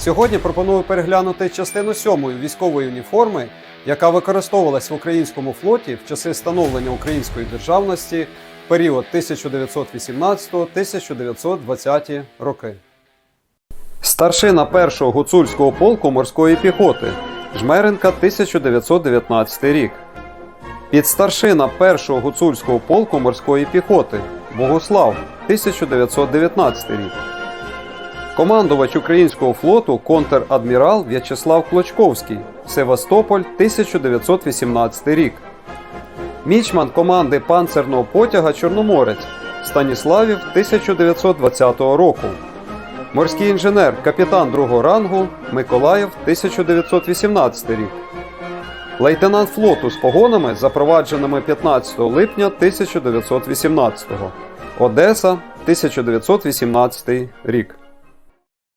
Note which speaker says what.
Speaker 1: Сьогодні пропоную переглянути частину сьомої військової уніформи, яка використовувалась в українському флоті в часи становлення української державності в період 1918-1920 роки. Старшина першого гуцульського полку морської піхоти Жмеренка 1919 рік. Підстаршина першого гуцульського полку морської піхоти Богослав 1919 рік. Командувач українського флоту контр-адмірал В'ячеслав Клочковський Севастополь 1918 рік. Мічман команди панцерного потяга Чорноморець Станіславів 1920 року. Морський інженер, капітан другого рангу Миколаїв 1918 рік. Лейтенант флоту з погонами, запровадженими 15 липня 1918. Одеса 1918 рік.